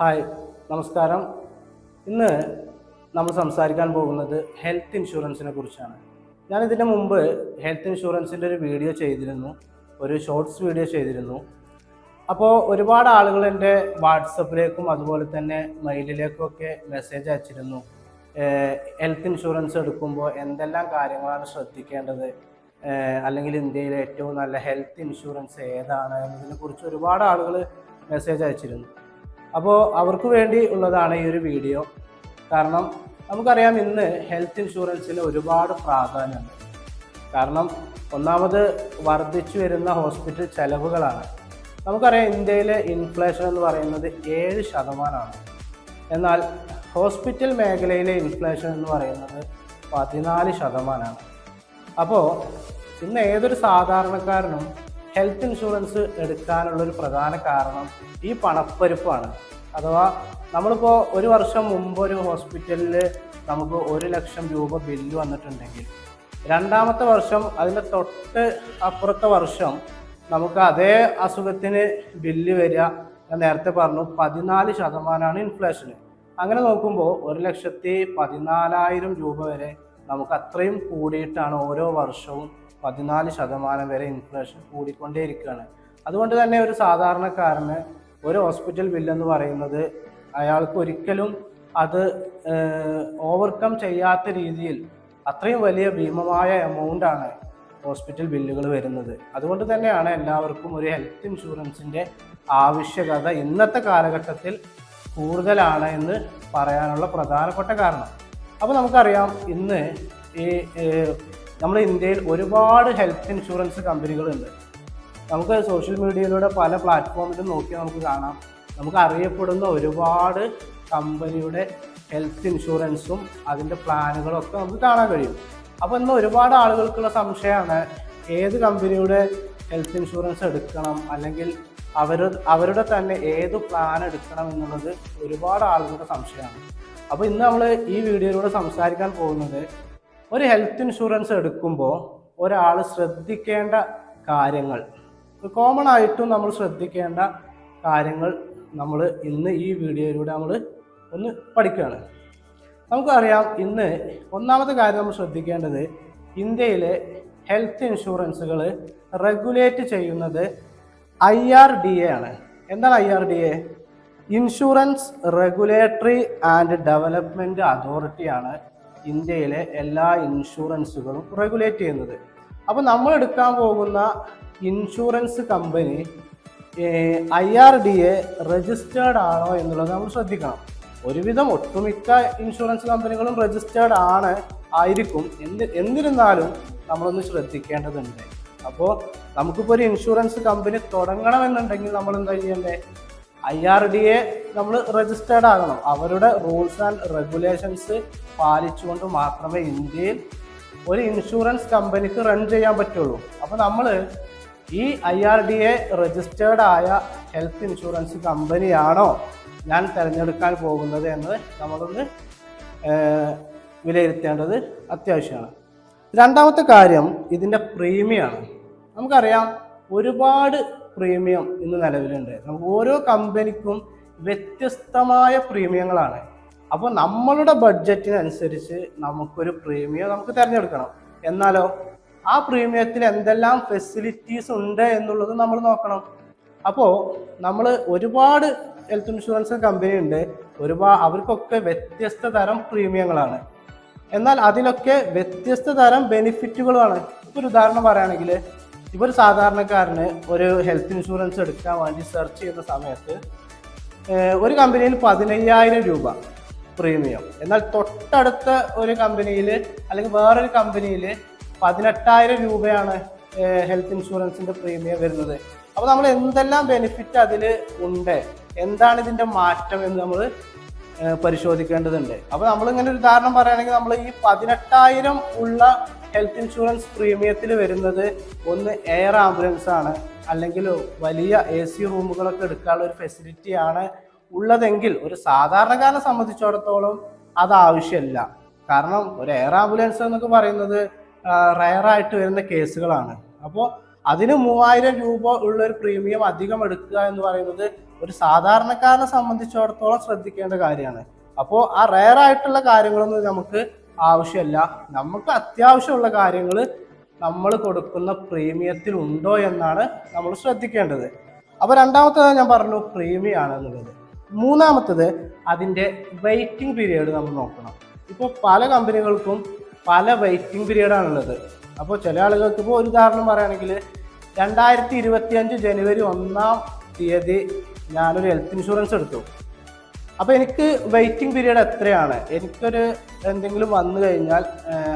Hi നമസ്കാരം. ഇന്ന് നമ്മൾ സംസാരിക്കാൻ പോകുന്നത് ഹെൽത്ത് ഇൻഷുറൻസിനെ കുറിച്ചാണ്. ഞാൻ മുമ്പ് ഹെൽത്ത് ഇൻഷുറൻസിന്റെ ഒരു വീഡിയോ ചെയ്തിരുന്നു. ഒരു ഷോർട്സ് വീഡിയോ ചെയ്തിരുന്നു. അപ്പോൾ ഒരുപാട് ആളുകൾ എന്റെ വാട്സപ്പിലേക്കും അതുപോലെ തന്നെ മെയിലിലേക്കുമൊക്കെ മെസ്സേജ് അയച്ചിരുന്നു. ഹെൽത്ത് ഇൻഷുറൻസ് എടുക്കുമ്പോൾ എന്തെല്ലാം കാര്യങ്ങളാണ് ശ്രദ്ധിക്കേണ്ടത്? അല്ലെങ്കിൽ ഇന്ത്യയിലെ ഏറ്റവും നല്ല ഹെൽത്ത് ഇൻഷുറൻസ് ഏതാണ് എന്നതിനെക്കുറിച്ച് ഒരുപാട് ആളുകൾ മെസ്സേജ് അയച്ചിരുന്നു. അപ്പോൾ അവർക്ക് വേണ്ടി ഉള്ളതാണ് ഈ ഒരു വീഡിയോ. കാരണം നമുക്കറിയാം ഇന്ന് ഹെൽത്ത് ഇൻഷുറൻസിന് ഒരുപാട് പ്രാധാന്യമുണ്ട്. കാരണം ഒന്നാമത് വർദ്ധിച്ചു വരുന്ന ഹോസ്പിറ്റൽ ചെലവുകളാണ്. നമുക്കറിയാം ഇന്ത്യയിലെ ഇൻഫ്ലേഷൻ എന്ന് പറയുന്നത് ഏഴ് ശതമാനമാണ്. എന്നാൽ ഹോസ്പിറ്റൽ മേഖലയിലെ ഇൻഫ്ലേഷൻ എന്ന് പറയുന്നത് പതിനാല് ശതമാനമാണ്. അപ്പോൾ ഇന്ന് ഏതൊരു സാധാരണക്കാരനും ഹെൽത്ത് ഇൻഷുറൻസ് എടുക്കാനുള്ള ഒരു പ്രധാന കാരണം ഈ പണപ്പെരുപ്പാണ്. അഥവാ നമ്മളിപ്പോൾ ഒരു വർഷം മുമ്പ് ഒരു ഹോസ്പിറ്റലിൽ നമുക്ക് ഒരു ലക്ഷം രൂപ ബില്ല് വന്നിട്ടുണ്ടെങ്കിൽ രണ്ടാമത്തെ വർഷം അതിന്റെ തൊട്ട് അപ്പുറത്തെ വർഷം നമുക്ക് അതേ അസുഖത്തിന് ബില്ല് വരിക ഞാൻ നേരത്തെ പറഞ്ഞു പതിനാല് ശതമാനമാണ് ഇൻഫ്ലേഷന് അങ്ങനെ നോക്കുമ്പോൾ ഒരു ലക്ഷത്തി പതിനാലായിരം രൂപ വരെ നമുക്ക് അത്രയും കൂടിയിട്ടാണ് ഓരോ വർഷവും പതിനാല് ശതമാനം വരെ ഇൻഫ്ലേഷൻ കൂടിക്കൊണ്ടേയിരിക്കുകയാണ്. അതുകൊണ്ട് തന്നെ ഒരു സാധാരണക്കാരന് ഒരു ഹോസ്പിറ്റൽ ബില്ലെന്ന് പറയുന്നത് അയാൾക്ക് ഒരിക്കലും അത് ഓവർകം ചെയ്യാത്ത രീതിയിൽ അത്രയും വലിയ ഭീമമായ എമൗണ്ടാണ് ഹോസ്പിറ്റൽ ബില്ലുകൾ വരുന്നത്. അതുകൊണ്ട് തന്നെയാണ് എല്ലാവർക്കും ഒരു ഹെൽത്ത് ഇൻഷുറൻസിന്റെ ആവശ്യകത ഇന്നത്തെ കാലഘട്ടത്തിൽ കൂടുതലാണ് എന്ന് പറയാനുള്ള പ്രധാനപ്പെട്ട കാരണം. അപ്പോൾ നമുക്കറിയാം ഇന്ന് ഈ നമ്മുടെ ഇന്ത്യയിൽ ഒരുപാട് ഹെൽത്ത് ഇൻഷുറൻസ് കമ്പനികളുണ്ട്. നമുക്ക് സോഷ്യൽ മീഡിയയിലൂടെ പല പ്ലാറ്റ്ഫോമിലും നോക്കി നമുക്ക് കാണാം. നമുക്ക് അറിയപ്പെടുന്ന ഒരുപാട് കമ്പനിയുടെ ഹെൽത്ത് ഇൻഷുറൻസും അതിന്റെ പ്ലാനുകളും ഒക്കെ നമുക്ക് കാണാൻ കഴിയും. അപ്പോൾ ഇന്ന് ഒരുപാട് ആളുകൾക്കുള്ള സംശയമാണ് ഏത് കമ്പനിയുടെ ഹെൽത്ത് ഇൻഷുറൻസ് എടുക്കണം? അല്ലെങ്കിൽ അവർ അവരുടെ തന്നെ ഏത് പ്ലാൻ എടുക്കണം എന്നുള്ളത് ഒരുപാട് ആളുകളുടെ സംശയമാണ്. അപ്പോൾ ഇന്ന് നമ്മൾ ഈ വീഡിയോയിലൂടെ സംസാരിക്കാൻ പോകുന്നത് ഒരു ഹെൽത്ത് ഇൻഷുറൻസ് എടുക്കുമ്പോൾ ഒരാൾ ശ്രദ്ധിക്കേണ്ട കാര്യങ്ങൾ. കോമൺ ആയിട്ടും നമ്മൾ ശ്രദ്ധിക്കേണ്ട കാര്യങ്ങൾ നമ്മൾ ഇന്ന് ഈ വീഡിയോയിലൂടെ നമ്മൾ ഒന്ന് പഠിക്കുകയാണ്. നമുക്കറിയാം ഇന്ന് ഒന്നാമത്തെ കാര്യം നമ്മൾ ശ്രദ്ധിക്കേണ്ടത് ഇന്ത്യയിലെ ഹെൽത്ത് ഇൻഷുറൻസുകൾ റെഗുലേറ്റ് ചെയ്യുന്നത് ഐ ആർ ഡി എ ആണ്. എന്താണ് I R D A insurance regulatory and development അതോറിറ്റിയാണ് ഇന്ത്യയിലെ എല്ലാ ഇൻഷുറൻസുകളും റെഗുലേറ്റ് ചെയ്യുന്നത്. അപ്പോൾ നമ്മൾ എടുക്കാൻ പോകുന്ന insurance company I R D A registered ആണോ എന്നുള്ളത് നമ്മൾ ശ്രദ്ധിക്കണം. ഒരുവിധം ഒട്ടുമിക്ക ഇൻഷുറൻസ് കമ്പനികളും രജിസ്റ്റേർഡ് ആണ് ആയിരിക്കും. എന്ത് എന്നിരുന്നാലും നമ്മളൊന്ന് ശ്രദ്ധിക്കേണ്ടതുണ്ട്. അപ്പോൾ നമുക്കിപ്പോൾ ഒരു ഇൻഷുറൻസ് കമ്പനി തുടങ്ങണമെന്നുണ്ടെങ്കിൽ നമ്മൾ എന്താ ചെയ്യേണ്ടത് ഐ ആർ ഡി എ നമ്മൾ രജിസ്റ്റേർഡ് ആകണം. അവരുടെ റൂൾസ് ആൻഡ് റെഗുലേഷൻസ് പാലിച്ചുകൊണ്ട് മാത്രമേ ഇന്ത്യയിൽ ഒരു ഇൻഷുറൻസ് കമ്പനിക്ക് റൺ ചെയ്യാൻ പറ്റുള്ളൂ. അപ്പോൾ നമ്മൾ ഈ I R D A registered ആയ ഹെൽത്ത് ഇൻഷുറൻസ് കമ്പനിയാണോ ഞാൻ തിരഞ്ഞെടുക്കാൻ പോകുന്നത് എന്ന് നമ്മളൊന്ന് വിലയിരുത്തേണ്ടത് അത്യാവശ്യമാണ്. രണ്ടാമത്തെ കാര്യം ഇതിന്റെ പ്രീമിയമാണ് നമുക്കറിയാം ഒരുപാട് പ്രീമിയം ഇന്ന് നിലവിലുണ്ട്. ഓരോ കമ്പനിക്കും വ്യത്യസ്തമായ പ്രീമിയങ്ങളാണ്. അപ്പോൾ നമ്മളുടെ ബഡ്ജറ്റിനനുസരിച്ച് നമുക്കൊരു പ്രീമിയം നമുക്ക് തിരഞ്ഞെടുക്കണം. എന്നാലോ ആ പ്രീമിയത്തിൽ എന്തെല്ലാം ഫെസിലിറ്റീസ് ഉണ്ട് എന്നുള്ളത് നമ്മൾ നോക്കണം. അപ്പോൾ നമ്മൾ ഒരുപാട് ഹെൽത്ത് ഇൻഷുറൻസ് കമ്പനി ഉണ്ട് ഒരുപാട് അവർക്കൊക്കെ വ്യത്യസ്ത തരം പ്രീമിയങ്ങളാണ്. എന്നാൽ അതിലൊക്കെ വ്യത്യസ്ത തരം ബെനിഫിറ്റുകളുമാണ്. ഒരു ഉദാഹരണം പറയുകയാണെങ്കിൽ ഒരു സാധാരണക്കാരന് ഒരു ഹെൽത്ത് ഇൻഷുറൻസ് എടുക്കാൻ വേണ്ടി സെർച്ച് ചെയ്യുന്ന സമയത്ത് ഒരു കമ്പനിയിൽ പതിനയ്യായിരം രൂപ പ്രീമിയം എന്നാൽ തൊട്ടടുത്ത ഒരു കമ്പനിയിൽ അല്ലെങ്കിൽ വേറൊരു കമ്പനിയിൽ പതിനെട്ടായിരം രൂപയാണ് ഹെൽത്ത് ഇൻഷുറൻസിന്റെ പ്രീമിയം വരുന്നത്. അപ്പോൾ നമ്മൾ എന്തെല്ലാം ബെനിഫിറ്റ് അതിൽ ഉണ്ട്? എന്താണ് ഇതിന്റെ മാറ്റം എന്ന് നമ്മൾ പരിശോധിക്കേണ്ടതുണ്ട്. അപ്പോൾ നമ്മളിങ്ങനെ ഒരു ഉദാഹരണം പറയുകയാണെങ്കിൽ നമ്മൾ ഈ പതിനെട്ടായിരം ഉള്ള ഹെൽത്ത് ഇൻഷുറൻസ് പ്രീമിയത്തിൽ വരുന്നത് ഒന്ന് എയർ ആംബുലൻസ് ആണ് അല്ലെങ്കിൽ വലിയ എ സി റൂമുകളൊക്കെ എടുക്കാനുള്ള ഒരു ഫെസിലിറ്റി ആണ്. ഉള്ളതെങ്കിൽ ഒരു സാധാരണക്കാരനെ സംബന്ധിച്ചിടത്തോളം അത് ആവശ്യമില്ല. കാരണം ഒരു എയർ ആംബുലൻസ് എന്നൊക്കെ പറയുന്നത് റയറായിട്ട് വരുന്ന കേസുകളാണ്. അപ്പോൾ അതിന് മൂവായിരം രൂപ ഉള്ള ഒരു പ്രീമിയം അധികം എടുക്കുക എന്ന് പറയുന്നത് ഒരു സാധാരണക്കാരനെ സംബന്ധിച്ചിടത്തോളം ശ്രദ്ധിക്കേണ്ട കാര്യമാണ്. അപ്പോൾ ആ റയർ ആയിട്ടുള്ള കാര്യങ്ങളൊന്നും നമുക്ക് ആവശ്യമില്ല. നമുക്ക് അത്യാവശ്യമുള്ള കാര്യങ്ങൾ നമ്മൾ കൊടുക്കുന്ന പ്രീമിയത്തിൽ ഉണ്ടോ എന്നാണ് നമ്മൾ ശ്രദ്ധിക്കേണ്ടത്. അപ്പോൾ രണ്ടാമത്തേത് ഞാൻ പറഞ്ഞു പ്രീമിയം ആണ് എന്നുള്ളത്. മൂന്നാമത്തത് അതിന്റെ വെയിറ്റിംഗ് പീരീഡ് നമ്മൾ നോക്കണം. ഇപ്പോൾ പല കമ്പനികൾക്കും പല വെയിറ്റിംഗ് പീരീഡാണുള്ളത് അപ്പോൾ ചില ആളുകൾക്ക് ഇപ്പോൾ ഒരു ഉദാഹരണം പറയുകയാണെങ്കിൽ രണ്ടായിരത്തി ഇരുപത്തി അഞ്ച് ജനുവരി ഒന്നാം തീയതി ഞാനൊരു ഹെൽത്ത് ഇൻഷുറൻസ് എടുത്തു. അപ്പോൾ എനിക്ക് വെയിറ്റിംഗ് പീരീഡ് എത്രയാണ്? എനിക്കൊരു എന്തെങ്കിലും വന്നു കഴിഞ്ഞാൽ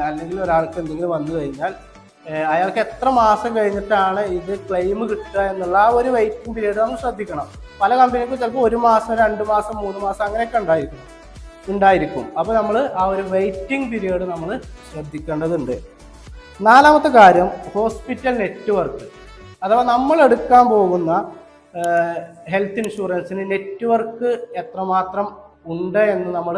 അല്ലെങ്കിൽ ഒരാൾക്ക് എന്തെങ്കിലും വന്നു കഴിഞ്ഞാൽ അയാൾക്ക് എത്ര മാസം കഴിഞ്ഞിട്ടാണ് ഇത് ക്ലെയിം കിട്ടുക എന്നുള്ള ആ ഒരു വെയിറ്റിംഗ് പീരീഡ് നമ്മൾ ശ്രദ്ധിക്കണം. പല കമ്പനിക്കും ചിലപ്പോൾ ഒരു മാസം രണ്ട് മാസം മൂന്ന് മാസം അങ്ങനെയൊക്കെ ഉണ്ടായിരിക്കും. ഉണ്ടായിരിക്കും. അപ്പോൾ നമ്മൾ ആ ഒരു വെയിറ്റിംഗ് പീരീഡ് നമ്മൾ ശ്രദ്ധിക്കേണ്ടതുണ്ട്. നാലാമത്തെ കാര്യം ഹോസ്പിറ്റൽ നെറ്റ്വർക്ക് അഥവാ നമ്മൾ എടുക്കാൻ പോകുന്ന ഹെൽത്ത് ഇൻഷുറൻസിന് നെറ്റ്വർക്ക് എത്രമാത്രം ഉണ്ട് എന്ന് നമ്മൾ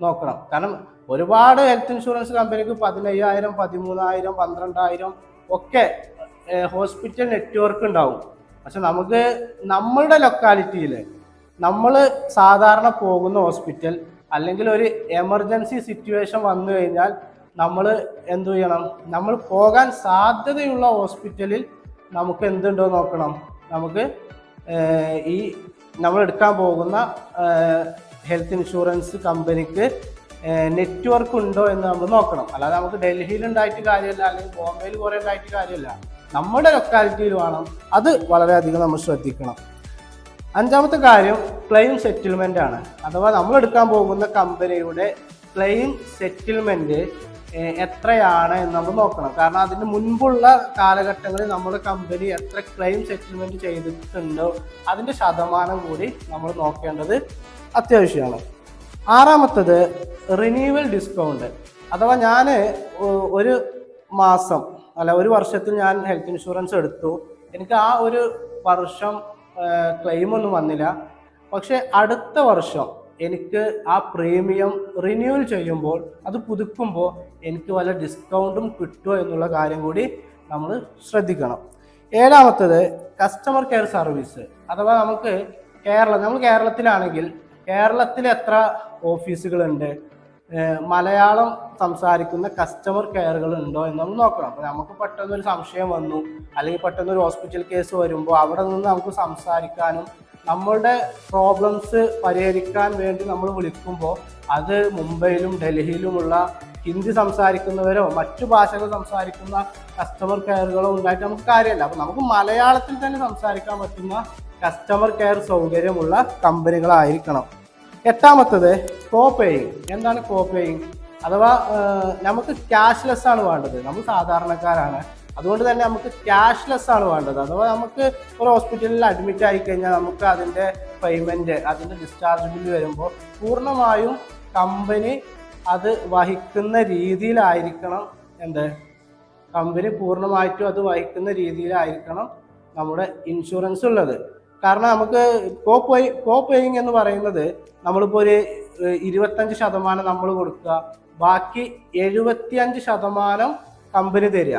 നോക്കണം. കാരണം ഒരുപാട് ഹെൽത്ത് ഇൻഷുറൻസ് കമ്പനിക്ക് പതിനയ്യായിരം പതിമൂന്നായിരം പന്ത്രണ്ടായിരം ഒക്കെ ഹോസ്പിറ്റൽ നെറ്റ്വർക്ക് ഉണ്ടാവും. പക്ഷെ നമുക്ക് നമ്മളുടെ ലൊക്കാലിറ്റിയിൽ നമ്മൾ സാധാരണ പോകുന്ന ഹോസ്പിറ്റൽ അല്ലെങ്കിൽ ഒരു എമർജൻസി സിറ്റുവേഷൻ വന്നു കഴിഞ്ഞാൽ നമ്മൾ എന്തു ചെയ്യണം? നമ്മൾ പോകാൻ സാധ്യതയുള്ള ഹോസ്പിറ്റലിൽ നമുക്ക് എന്തുണ്ടോ നോക്കണം. നമുക്ക് ഈ നമ്മൾ എടുക്കാൻ പോകുന്ന ഹെൽത്ത് ഇൻഷുറൻസ് കമ്പനിക്ക് നെറ്റ്വർക്ക് ഉണ്ടോ എന്ന് നമ്മൾ നോക്കണം. അല്ലാതെ നമുക്ക് ഡൽഹിയിൽ ഉണ്ടായിട്ട് കാര്യമില്ല അല്ലെങ്കിൽ ബോംബെയിൽ കുറേ ഉണ്ടായിട്ട് കാര്യമില്ല. നമ്മുടെ ലൊക്കാലിറ്റിയിൽ വേണം. അത് വളരെയധികം നമ്മൾ ശ്രദ്ധിക്കണം. അഞ്ചാമത്തെ കാര്യം ക്ലെയിം സെറ്റിൽമെന്റ് ആണ്. അഥവാ നമ്മൾ എടുക്കാൻ പോകുന്ന കമ്പനിയുടെ ക്ലെയിം സെറ്റിൽമെന്റ് എത്രയാണ് എന്ന് നമ്മൾ നോക്കണം. കാരണം അതിന് മുൻപുള്ള കാലഘട്ടങ്ങളിൽ നമ്മുടെ കമ്പനി എത്ര ക്ലെയിം സെറ്റിൽമെന്റ് ചെയ്തിട്ടുണ്ടോ അതിന്റെ ശതമാനം കൂടി നമ്മൾ നോക്കേണ്ടത് അത്യാവശ്യമാണ്. ആറാമത്തത് റിന്യൂവൽ ഡിസ്കൗണ്ട് അഥവാ ഞാൻ ഒരു മാസം അല്ല ഒരു വർഷത്തിൽ ഞാൻ ഹെൽത്ത് ഇൻഷുറൻസ് എടുത്തു. എനിക്ക് ആ ഒരു വർഷം ക്ലെയിം ഒന്നും വന്നില്ല. പക്ഷെ അടുത്ത വർഷം എനിക്ക് ആ പ്രീമിയം റിന്യൂവൽ ചെയ്യുമ്പോൾ അത് പുതുക്കുമ്പോൾ എനിക്ക് വല്ല ഡിസ്കൗണ്ടും കിട്ടുമോ എന്നുള്ള കാര്യം കൂടി നമ്മൾ ശ്രദ്ധിക്കണം. ഏഴാമത്തത് കസ്റ്റമർ കെയർ സർവീസ് അഥവാ നമുക്ക് കേരളം നമ്മൾ കേരളത്തിലാണെങ്കിൽ കേരളത്തിൽ എത്ര ഓഫീസുകളുണ്ട്? മലയാളം സംസാരിക്കുന്ന കസ്റ്റമർ കെയറുകൾ ഉണ്ടോ എന്ന് നമ്മൾ നോക്കണം. അപ്പോൾ നമുക്ക് പെട്ടെന്ന് ഒരു സംശയം വന്നു അല്ലെങ്കിൽ പെട്ടെന്ന് ഒരു ഹോസ്പിറ്റൽ കേസ് വരുമ്പോൾ അവിടെ നിന്ന് നമുക്ക് സംസാരിക്കാനും നമ്മളുടെ പ്രോബ്ലംസ് പരിഹരിക്കാൻ വേണ്ടി നമ്മൾ വിളിക്കുമ്പോൾ അത് മുംബൈയിലും ഡൽഹിയിലുമുള്ള ഹിന്ദി സംസാരിക്കുന്നവരോ മറ്റു ഭാഷകൾ സംസാരിക്കുന്ന കസ്റ്റമർ കെയറുകളോ ഉണ്ടായിട്ട് നമുക്ക് കാര്യമല്ല. അപ്പോൾ നമുക്ക് മലയാളത്തിൽ തന്നെ സംസാരിക്കാൻ പറ്റുന്ന കസ്റ്റമർ കെയർ സൗകര്യമുള്ള കമ്പനികളായിരിക്കണം. എട്ടാമത്തത് കോ പേയിങ് എന്താണ് കോ പേയിങ് അഥവാ നമുക്ക് ക്യാഷ്ലെസ് ആണ് വേണ്ടത്. നമ്മൾ സാധാരണക്കാരാണ്. അതുകൊണ്ട് തന്നെ നമുക്ക് ക്യാഷ്ലെസ് ആണ് വേണ്ടത്. അഥവാ നമുക്ക് ഒരു ഹോസ്പിറ്റലിൽ അഡ്മിറ്റ് ആയിക്കഴിഞ്ഞാൽ നമുക്ക് അതിന്റെ പേയ്മെന്റ് അതിന്റെ ഡിസ്ചാർജ് ബില്ല് വരുമ്പോൾ പൂർണമായും കമ്പനി അത് വഹിക്കുന്ന രീതിയിലായിരിക്കണം എന്ത്? കമ്പനി പൂർണമായിട്ടും അത് വഹിക്കുന്ന രീതിയിലായിരിക്കണം നമ്മുടെ ഇൻഷുറൻസ് ഉള്ളത്. കാരണം നമുക്ക് കോ പേ കോ പേയിങ് എന്ന് പറയുന്നത് നമ്മളിപ്പോൾ ഒരു ഇരുപത്തഞ്ച് ശതമാനം നമ്മൾ കൊടുക്കുക. ബാക്കി എഴുപത്തിയഞ്ച് ശതമാനം കമ്പനി തരിക.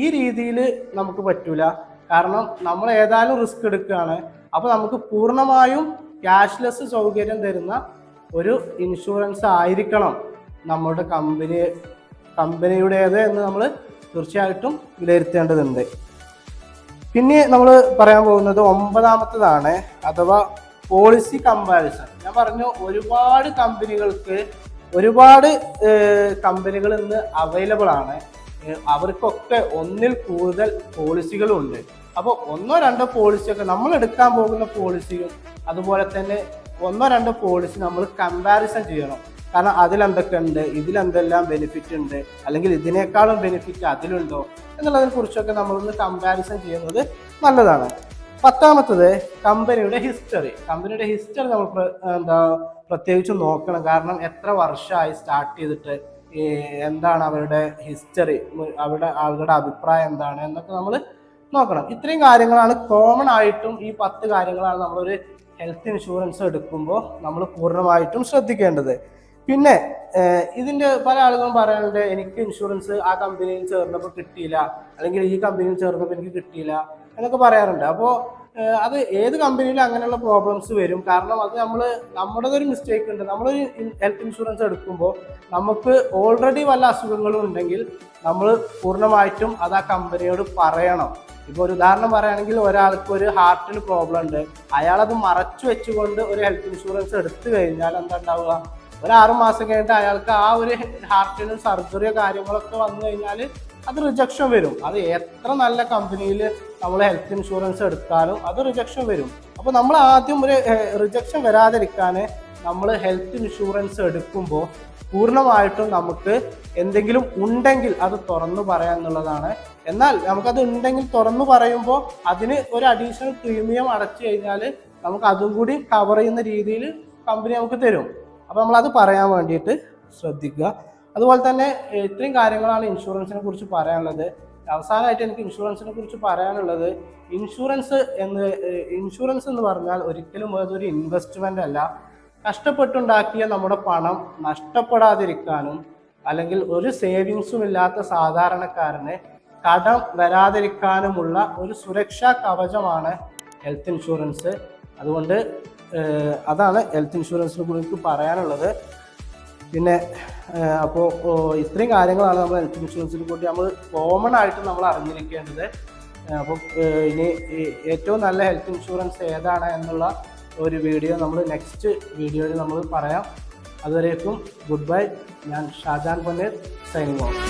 ഈ രീതിയിൽ നമുക്ക് പറ്റൂല. കാരണം നമ്മൾ ഏതായാലും റിസ്ക് എടുക്കുകയാണ്. അപ്പോൾ നമുക്ക് പൂർണമായും ക്യാഷ്ലെസ് സൗകര്യം തരുന്ന ഒരു ഇൻഷുറൻസ് ആയിരിക്കണം നമ്മുടെ കമ്പനി കമ്പനിയുടേത് എന്ന് നമ്മൾ തീർച്ചയായിട്ടും വിലയിരുത്തേണ്ടതുണ്ട്. പിന്നെ നമ്മൾ പറയാൻ പോകുന്നത് ഒമ്പതാമത്തതാണ് അഥവാ പോളിസി കമ്പാരിസൺ ഞാൻ പറഞ്ഞു ഒരുപാട് കമ്പനികൾക്ക് ഒരുപാട് കമ്പനികൾ ഇന്ന് അവൈലബിൾ ആണ്. അവർക്കൊക്കെ ഒന്നിൽ കൂടുതൽ പോളിസികളുണ്ട്. അപ്പോൾ ഒന്നോ രണ്ടോ പോളിസിയൊക്കെ നമ്മൾ എടുക്കാൻ പോകുന്ന പോളിസിയും അതുപോലെ തന്നെ ഒന്നോ രണ്ടോ പോളിസി നമ്മൾ കമ്പാരിസൺ ചെയ്യണം. കാരണം അതിലെന്തൊക്കെ ഉണ്ട് ഇതിലെന്തെല്ലാം ബെനിഫിറ്റ് ഉണ്ട് അല്ലെങ്കിൽ ഇതിനേക്കാളും ബെനിഫിറ്റ് അതിലുണ്ടോ എന്നുള്ളതിനെ കുറിച്ചൊക്കെ നമ്മളൊന്ന് കമ്പാരിസൺ ചെയ്യുന്നത് നല്ലതാണ്. പത്താമത്തത് കമ്പനിയുടെ ഹിസ്റ്ററി കമ്പനിയുടെ ഹിസ്റ്ററി നമ്മൾ എന്താ പ്രത്യേകിച്ച് നോക്കണം. കാരണം എത്ര വർഷമായി സ്റ്റാർട്ട് ചെയ്തിട്ട് എന്താണ് അവരുടെ ഹിസ്റ്ററി അവരുടെ അവരുടെ അഭിപ്രായം എന്താണ് എന്നൊക്കെ നമ്മൾ നോക്കണം. ഇത്രയും കാര്യങ്ങളാണ് കോമൺ ആയിട്ടും ഈ പത്ത് കാര്യങ്ങളാണ് നമ്മളൊരു ഹെൽത്ത് ഇൻഷുറൻസ് എടുക്കുമ്പോൾ നമ്മൾ പൂർണമായിട്ടും ശ്രദ്ധിക്കേണ്ടത്. പിന്നെ ഇതിന്റെ പല ആളുകളും പറയാനുണ്ട് എനിക്ക് ഇൻഷുറൻസ് ആ കമ്പനിയിൽ ചേർന്നപ്പോൾ കിട്ടിയില്ല. അല്ലെങ്കിൽ ഈ കമ്പനിയിൽ ചേർന്നപ്പോൾ എനിക്ക് കിട്ടിയില്ല എന്നൊക്കെ പറയാറുണ്ട്. അപ്പോൾ അത് ഏത് കമ്പനിയിലും അങ്ങനെയുള്ള പ്രോബ്ലംസ് വരും. കാരണം അത് നമ്മൾ നമ്മുടെ ഒരു മിസ്റ്റേക്ക് ഉണ്ട്. നമ്മളൊരു ഹെൽത്ത് ഇൻഷുറൻസ് എടുക്കുമ്പോൾ നമുക്ക് ഓൾറെഡി വല്ല അസുഖങ്ങളും ഉണ്ടെങ്കിൽ നമ്മൾ പൂർണമായിട്ടും അത് ആ കമ്പനിയോട് പറയണം. ഇപ്പോൾ ഒരു ഉദാഹരണം പറയുകയാണെങ്കിൽ ഒരാൾക്ക് ഒരു ഹാർട്ടിന് പ്രോബ്ലം ഉണ്ട്. അയാളത് മറച്ചു വെച്ചുകൊണ്ട് ഒരു ഹെൽത്ത് ഇൻഷുറൻസ് എടുത്തു കഴിഞ്ഞാൽ എന്താ ഉണ്ടാവുക? ഒരു ആറുമാസം കഴിഞ്ഞിട്ട് അയാൾക്ക് ആ ഒരു ഹാർട്ടിന് സർജറിയോ കാര്യങ്ങളൊക്കെ വന്നു കഴിഞ്ഞാൽ അത് റിജക്ഷൻ വരും. അത് എത്ര നല്ല കമ്പനിയിൽ നമ്മൾ ഹെൽത്ത് ഇൻഷുറൻസ് എടുത്താലും അത് റിജക്ഷൻ വരും. അപ്പോൾ നമ്മൾ ആദ്യം ഒരു റിജക്ഷൻ വരാതിരിക്കാൻ നമ്മൾ ഹെൽത്ത് ഇൻഷുറൻസ് എടുക്കുമ്പോൾ പൂർണമായിട്ടും നമുക്ക് എന്തെങ്കിലും ഉണ്ടെങ്കിൽ അത് തുറന്നു പറയാം എന്നുള്ളതാണ്. എന്നാൽ നമുക്കത് ഉണ്ടെങ്കിൽ തുറന്നു പറയുമ്പോൾ അതിന് ഒരു അഡീഷണൽ പ്രീമിയം അടച്ചു കഴിഞ്ഞാൽ നമുക്ക് അതും കൂടി കവർ ചെയ്യുന്ന രീതിയിൽ കമ്പനി നമുക്ക് തരും. അപ്പോൾ നമ്മളത് പറയാൻ വേണ്ടിയിട്ട് ശ്രദ്ധിക്കുക. അതുപോലെ തന്നെ ഇത്രയും കാര്യങ്ങളാണ് ഇൻഷുറൻസിനെ കുറിച്ച് പറയാനുള്ളത്. അവസാനമായിട്ട് എനിക്ക് ഇൻഷുറൻസിനെ കുറിച്ച് പറയാനുള്ളത് ഇൻഷുറൻസ് എന്ന് ഇൻഷുറൻസ് എന്ന് പറഞ്ഞാൽ ഒരിക്കലും അതൊരു ഇൻവെസ്റ്റ്മെന്റ് അല്ല. കഷ്ടപ്പെട്ടുണ്ടാക്കിയ നമ്മുടെ പണം നഷ്ടപ്പെടാതിരിക്കാനും അല്ലെങ്കിൽ ഒരു സേവിങ്സും ഇല്ലാത്ത സാധാരണക്കാരന് കടം വരാതിരിക്കാനുമുള്ള ഒരു സുരക്ഷാ കവചമാണ് ഹെൽത്ത് ഇൻഷുറൻസ് അതുകൊണ്ട് അതാണ് ഹെൽത്ത് ഇൻഷുറൻസിനെ കുറിച്ച് പറയാനുള്ളത്. പിന്നെ അപ്പോൾ ഇത്രയും കാര്യങ്ങളാണ് നമ്മൾ ഹെൽത്ത് ഇൻഷുറൻസിനെ കുറിച്ച് നമ്മൾ കോമൺ ആയിട്ട് നമ്മൾ അറിഞ്ഞിരിക്കേണ്ടത്. അപ്പോൾ ഇനി ഏറ്റവും നല്ല ഹെൽത്ത് ഇൻഷുറൻസ് ഏതാണ് എന്നുള്ള ഒരു വീഡിയോ നമ്മൾ നെക്സ്റ്റ് വീഡിയോയിൽ നമ്മൾ പറയാം. അതുവരേക്കും ഗുഡ് ബൈ ഞാൻ ഷാജാൻ പൊന്നീർ സൈനിങ് ഓഫ്